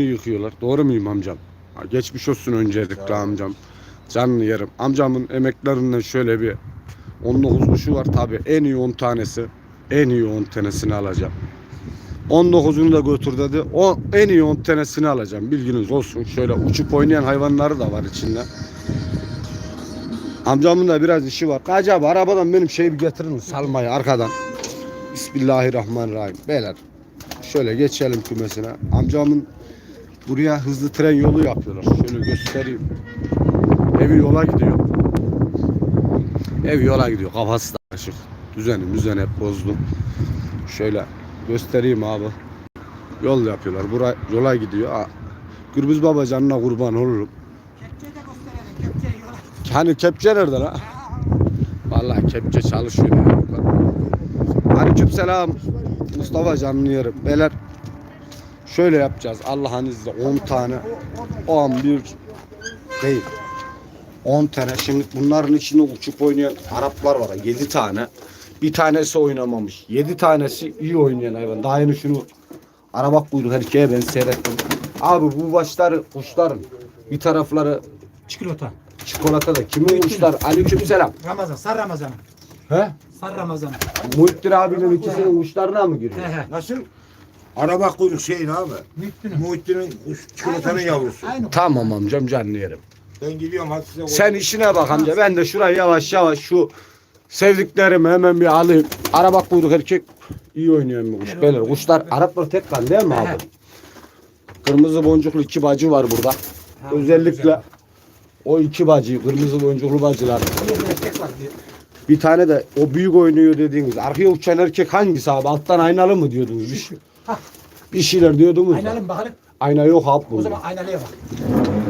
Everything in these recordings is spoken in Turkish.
Yıkıyorlar. Doğru muyum amcam? Ha, Geçmiş olsun öncelikle amcam. Canlı yerim. Amcamın emeklerinden şöyle bir 19 kuşu var tabi. En iyi 10 tanesi. En iyi 10 tanesini alacağım. 19'unu da götür dedi. O en iyi 10 tanesini alacağım. Bilginiz olsun. Şöyle uçup oynayan hayvanları da var içinde. Amcamın da biraz işi var. Acaba arabadan benim şeyi bir getirir mi? Salmayı arkadan. Bismillahirrahmanirrahim. Beyler şöyle geçelim kümesine. Amcamın buraya hızlı tren yolu yapıyorlar. Şöyle göstereyim. Evi yola gidiyor. Ev yola gidiyor. Kafası da açık. Düzeni müzeni hep bozdu. Şöyle göstereyim abi. Yol yapıyorlar. Bura yola gidiyor. Gürbüz baba canına kurban olurum. Kepçeyi de. Kepçeyi yola. Hani kepçe nerede lan? Vallahi kepçe çalışıyor. Aleyküm selam. Mustafa canını yerim. Beyler şöyle yapacağız. Allah'ın izniyle 10 tane 11 değil. 10 tane. Şimdi bunların içinde uçup oynayan Araplar var. 7 tane. Bir tanesi oynamamış. 7 tanesi iyi oynayan hayvan. Daha yeni şunu araba kuyruk erkeğe ben seyrettim. Abi bu başları kuşların bir tarafları Çikolata. Çikolata da kimin kuşlar? Aleykümselam. Ramazan. Sar Ramazan'ı. He? Sar Ramazan'ı. Muhittin abinin ikisinin kuşlarına mı giriyor? He he. Nasıl? Araba kuyruk şeyin abi. Muhittin'in kuş- çikolatanın Aynı yavrusu. Aynı. Tamam amcam canlı yerim. Ben gidiyorum hadi size Sen işine bak amca. Ben de şurayı yavaş yavaş şu sevdiklerimi hemen bir alayım. Araba kuyruk erkek iyi oynayan bir kuş. Beyler kuşlar Araplar tek kan değil mi abi? Kırmızı boncuklu iki bacı var burada. Özellikle o iki bacı, kırmızı boncuklu bacılar. Bir tane de o büyük oynuyor dediğiniz. Arkaya uçan erkek hangisi abi? Alttan aynalı mı diyordunuz? Bir, şey- Hah. bir şeyler diyordunuz. Aynalı mı bakalım? Ayna yok abi O bunda. zaman aynalıya bak.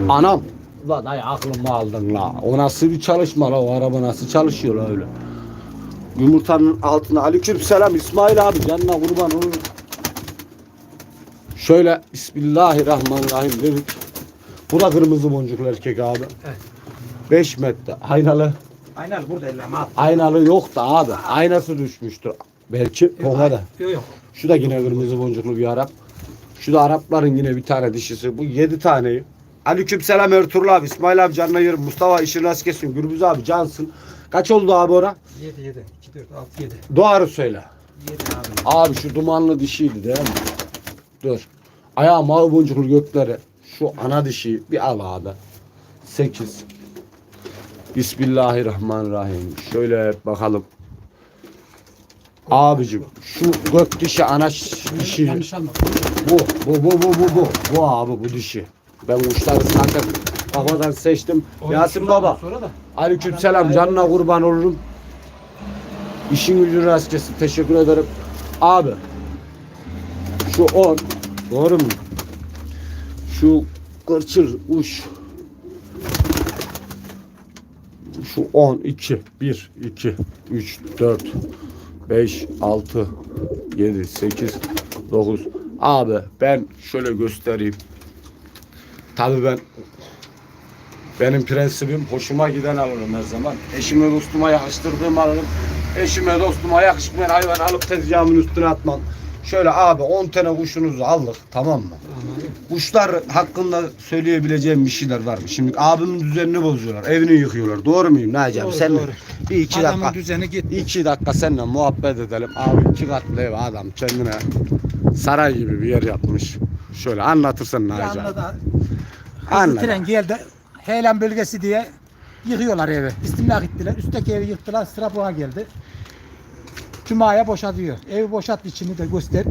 Anam. La dayı aklımı aldın la. O nasıl bir çalışma la o araba nasıl çalışıyor la öyle. Yumurtanın altına aleyküm selam İsmail abi canına kurban olur. Şöyle Bismillahirrahmanirrahim dedik. Bu da kırmızı boncuklu erkek abi. Evet. 5 metre aynalı. Aynalı burada elle ama. Aynalı yok da abi. Aynası düşmüştür. Belki ona da. Yok yok. Şu da yine kırmızı boncuklu bir Arap. Şu da Arapların yine bir tane dişisi. Bu yedi taneyi. Aleyküm selam Ertuğrul abi. İsmail abi canına yerim. Mustafa işin rast kesin. Gürbüz abi cansın. Kaç oldu abi ora? 7 7. 2 4 6 7. Doğru söyle. 7 abi. Abi şu dumanlı dişiydi değil mi? Dur. Ayağı mavi boncuklu gökleri. Şu ana dişi bir al abi. 8. Bismillahirrahmanirrahim. Şöyle bakalım. Abicim şu gök dişi ana ş- dişi. Bu, bu, bu, bu, bu, bu. Bu abi bu dişi. Ben uçları zaten kafadan seçtim. Yasin baba. Sonra da. Aleykümselam canına kurban olurum. İşin gücün rast kesin. Teşekkür ederim. Abi. Şu 10. Doğru mu? Şu kırçıl uç. Şu 10, 2, 1, 2, 3, 4, 5, 6, 7, 8, 9. Abi ben şöyle göstereyim. Tabii ben benim prensibim hoşuma giden alırım her zaman. Eşime dostuma yakıştırdığım alırım. Eşime dostuma yakışmayan hayvan alıp tezgahımın üstüne atmam. Şöyle abi 10 tane kuşunuzu aldık tamam mı? Kuşlar hakkında söyleyebileceğim bir şeyler var mı? Şimdi abimin düzenini bozuyorlar. Evini yıkıyorlar. Doğru muyum Naci abi? Doğru, Sen doğru. bir iki Adamın dakika. düzeni gitti. İki dakika seninle muhabbet edelim. Abi iki katlı ev adam kendine saray gibi bir yer yapmış. Şöyle anlatırsan Naci abi. Yanında Anladım. tren geldi. Heyelan bölgesi diye yıkıyorlar evi. İstimlak ettiler. Üstteki evi yıktılar. Sıra buna geldi. Cuma'ya boşaltıyor. Evi boşalt içini de göster.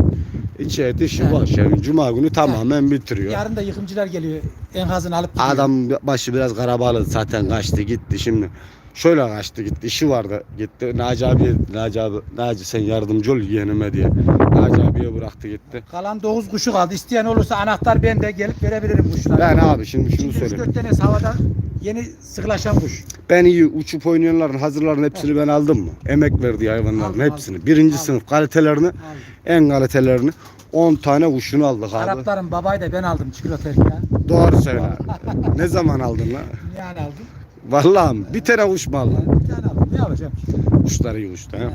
İçe dişi boş evi. Cuma günü tamamen bitiriyor. Yarın da yıkımcılar geliyor. Enkazını alıp gidiyor. Adam başı biraz karabalı zaten kaçtı gitti şimdi. Şöyle kaçtı gitti işi vardı gitti. Naci abi Naci abi Naci sen yardımcı ol yeğenime diye. Naci abiye bıraktı gitti. Kalan 9 kuşu kaldı. İsteyen olursa anahtar bende gelip verebilirim kuşları. Ben abi şimdi şunu 3 söyleyeyim. 4 tanesi havada yeni sıkılaşan kuş. Ben iyi uçup oynayanların hazırların hepsini ben aldım mı? Emek verdiği hayvanların Aldım, hepsini. Birinci Aldım. sınıf kalitelerini en kalitelerini 10 tane kuşunu aldık abi. Arapların babayı da ben aldım çikolata erkeğe. Doğru söyle. ne zaman aldın lan? Yani aldım. Vallahi mi? bir tane kuş mu aldın? Bir tane aldım. Ne alacağım? Kuşlar iyi ha. Yani.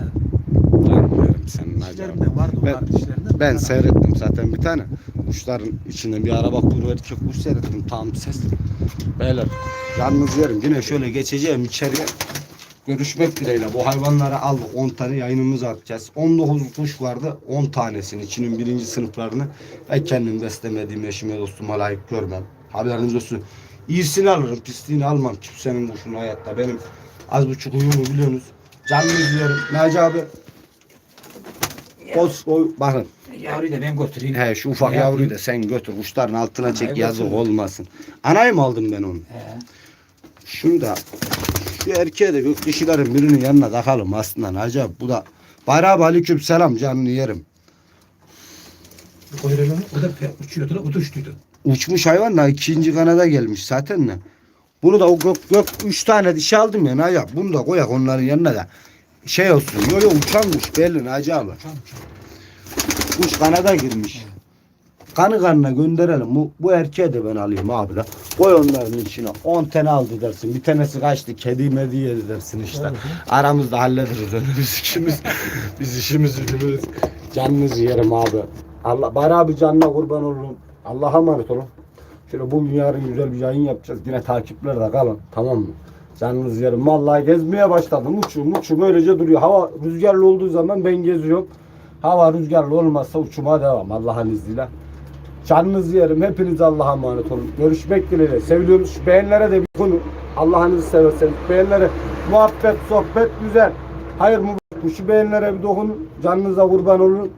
Canım yerim senin Naci abi. Dişlerimde vardı Ben- onlar dişlerinde. Ben seyrettim zaten bir tane. kuşların içinden bir araba kuyruğu erkek kuş seyrettim tam ses. Beyler yalnız yerim yine şöyle geçeceğim içeriye. Görüşmek dileğiyle bu hayvanları aldık 10 tane yayınımızı atacağız. 19 kuş vardı 10 tanesini içinin birinci sınıflarını ben kendim beslemediğim eşime dostuma layık görmem. Haberiniz olsun. İyisini alırım pisliğini almam kimsenin kuşunu hayatta benim az buçuk uyumu biliyorsunuz. Canlı izliyorum. Naci abi. Koz, oy, bakın Yavruyu da ben götüreyim. He şu ufak Ne yavruyu da sen götür kuşların altına çek Anayı yazık götür. olmasın. Anayı mı aldım ben onu? He. Şunu da şu erkeğe de gök dişilerin birinin yanına takalım aslında acaba bu da Bayram aleyküm selam canını yerim. Kuyruğunu o da uçuyordu, o da uçtuydu. Uçmuş hayvan da ikinci kanada gelmiş zaten ne. Bunu da o gök, gök üç tane dişi aldım ya Naci abi. Bunu da koyak onların yanına da şey olsun. Yo yo uçan kuş belli Naci abi. Kuş kanada girmiş. Kanı kanına gönderelim. Bu, bu erkeği de ben alayım abi la. Koy onların içine. 10 tane aldı dersin. Bir tanesi kaçtı. Kedi medi yedi dersin işte. Aramızda hallederiz onu biz işimiz. biz işimizi biliriz. Canınızı yerim abi. Allah bari abi canına kurban olurum. Allah'a emanet olun. Şöyle bugün yarın güzel bir yayın yapacağız. Yine takipler kalın. Tamam mı? Canınızı yerim. Vallahi gezmeye başladım. Uçuyorum uçuyorum öylece duruyor. Hava rüzgarlı olduğu zaman ben geziyorum. Hava rüzgarlı olmazsa uçuma devam Allah'ın izniyle. Canınızı yerim. Hepiniz Allah'a emanet olun. Görüşmek dileğiyle. Seviyoruz. Şu beğenlere de bir konu. Allah'ınızı severseniz. Beğenlere muhabbet, sohbet güzel. Hayır mı? Şu beğenlere bir dokunun. Canınıza kurban olun.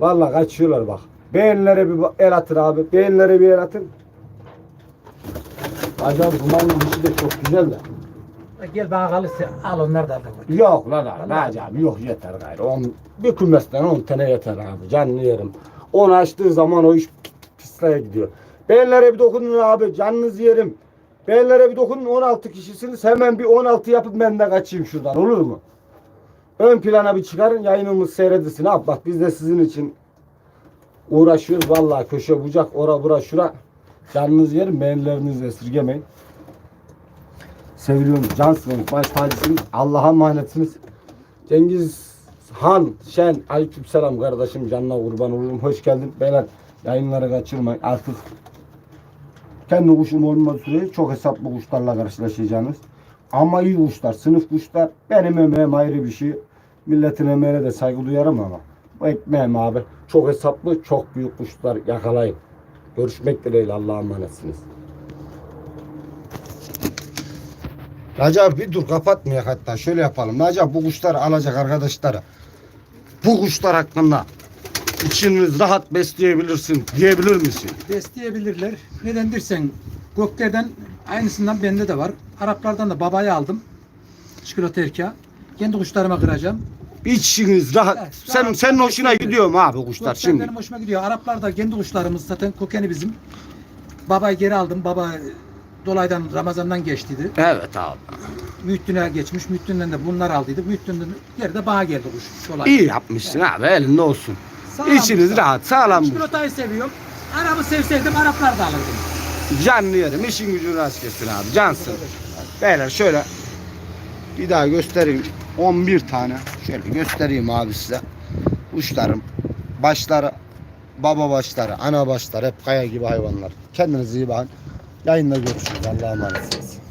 Vallahi kaçıyorlar bak. Beğenlere bir el atın abi. Beğenlere bir el atın. Acaba dumanlı dişi de çok güzel de. Gel bana kalırsa al onlar da al. Yok lan abi. Abi yok yeter gayrı. On, bir kümesten 10 tane yeter abi. Canını yerim. Onu açtığı zaman o iş pislaya gidiyor. Beğenlere bir dokunun abi. Canınızı yerim. Beğenlere bir dokunun 16 kişisiniz. Hemen bir 16 yapıp ben de kaçayım şuradan. Olur mu? Ön plana bir çıkarın yayınımız seyredilsin. Abi bak biz de sizin için uğraşıyoruz. Vallahi köşe bucak ora bura şura. Canınızı yerim. Beğenilerinizi esirgemeyin. Seviyorsunuz. Cansınız. Baş tacısınız. Allah'a emanetsiniz. Cengiz Han Şen Aleykümselam kardeşim canına kurban olurum. Hoş geldin. Beyler yayınları kaçırmayın. Artık kendi kuşum olmadığı sürece çok hesaplı kuşlarla karşılaşacaksınız. Ama iyi kuşlar, sınıf kuşlar. Benim emeğim ayrı bir şey. Milletin emeğine de saygı duyarım ama ekmeğim abi. Çok hesaplı, çok büyük kuşlar yakalayın. Görüşmek dileğiyle Allah'a emanetsiniz. Naci abi bir dur kapatmayak hatta şöyle yapalım. Naci abi bu kuşları alacak arkadaşlara. Bu kuşlar hakkında içiniz rahat besleyebilirsin diyebilir misin? Besleyebilirler. Neden dersen göklerden aynısından bende de var. Araplardan da babayı aldım. Çikolata erkeği. Kendi kuşlarıma kıracağım. İçiniz rahat. Evet, Sen rahat senin hoşuna besleyebilir. gidiyor mu abi kuşlar Gökler şimdi? benim hoşuma gidiyor. Araplar da kendi kuşlarımız zaten kokeni bizim. Babayı geri aldım. Baba dolaydan Ramazan'dan geçtiydi. Evet abi. Mühittin'e geçmiş. Mühittin'den de bunlar aldıydı. Mühittin'den geri de bana geldi kuş. Dolay. İyi yapmışsın abi elinde olsun. Sağlam İçiniz kuş. rahat sağlam kuş. Çikolatayı seviyorum. Arabı sevseydim Araplar da alırdım. Canlı yerim işin gücün rast gelsin abi cansın. Beyler şöyle bir daha göstereyim. 11 tane şöyle göstereyim abi size. Kuşlarım başları baba başları ana başları hep kaya gibi hayvanlar. Kendinize iyi bakın. Yayında görüşürüz. Allah'a emanetsiniz.